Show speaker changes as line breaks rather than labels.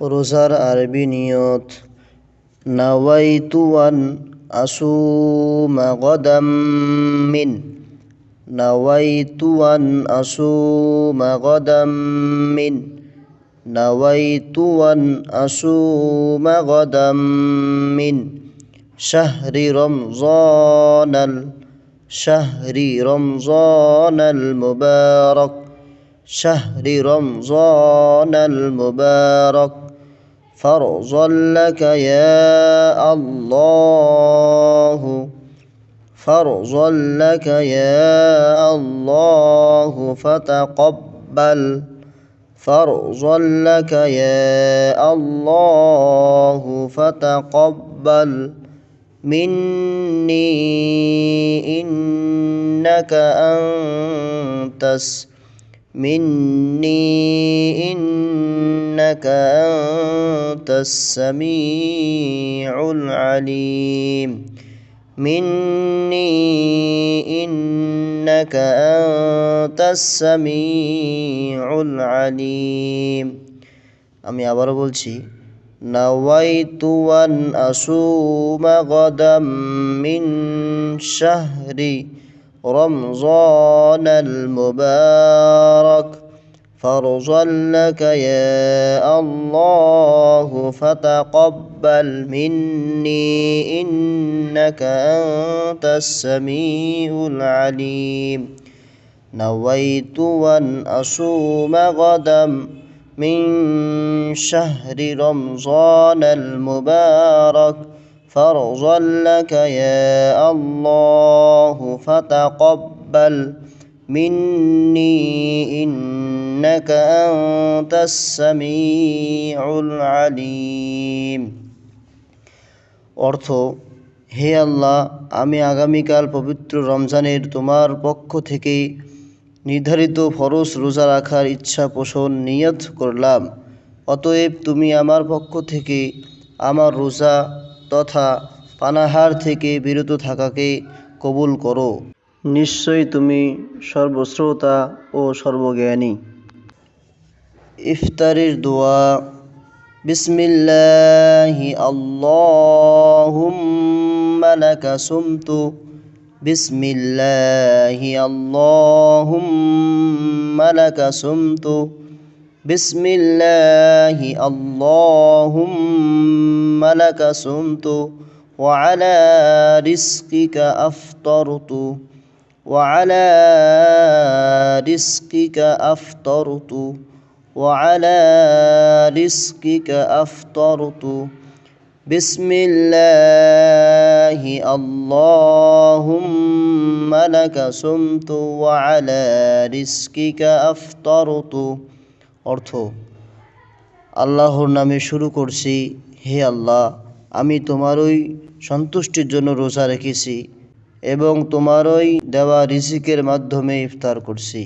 রোজার আরবি নিয়ত নাওয়াইতু আন আসুমা গদাম মিন নাওয়াইতু আন আসুমা গদাম মিন নাওয়াইতু আন আসুমা গদাম মিন শাহরি রমজানাল শাহরি রমজানাল মুবারক شهر رمضان المبارك فرضا لك يا الله فرضا لك يا الله فتقبل فرضا لك يا الله فتقبل مني إنك أنت مني إنك أنت السميع العليم مني إنك أنت السميع العليم আমি আবারও বলছি নাওয়াইতু আন আসুমা গাদাম মিন শাহরি رمضان المبارك فرضا لك يا الله فتقبل مني إنك أنت السميع العليم نويت أن أصوم غدا من شهر رمضان المبارك فرضا لك يا الله فتقبل مني إنك أنت السميع العليم অর্থ হে আল্লাহ আমি আগামীকাল পবিত্র রমজানের তোমার পক্ষ থেকে নির্ধারিত ফরজ রোজা রাখার ইচ্ছা পোষণ নিয়ত করলাম অতএব তুমি আমার পক্ষ থেকে আমার রোজা তথা পানাহার থেকে বিরত থাকাকে কবুল করো নিশ্চয়ই তুমি সর্বশ্রোতা ও সর্বজ্ঞানী افتر الدعاء بسم الله. اللهم لك سمت بسم الله. اللهم لك سمت بسم الله. اللهم لك سمت وعلى رزقك أفطرت. وعلى رزقك أفطرت. وعلى رزقك أفطرت بسم الله اللهم لك صمت وعلى رزقك أفطرت অর্থ আল্লাহর নামে শুরু করছি হে আল্লাহ আমি তোমারই সন্তুষ্টির জন্য রোজা রেখেছি এবং তোমারই দেওয়া রিজিকের মাধ্যমে ইফতার করছি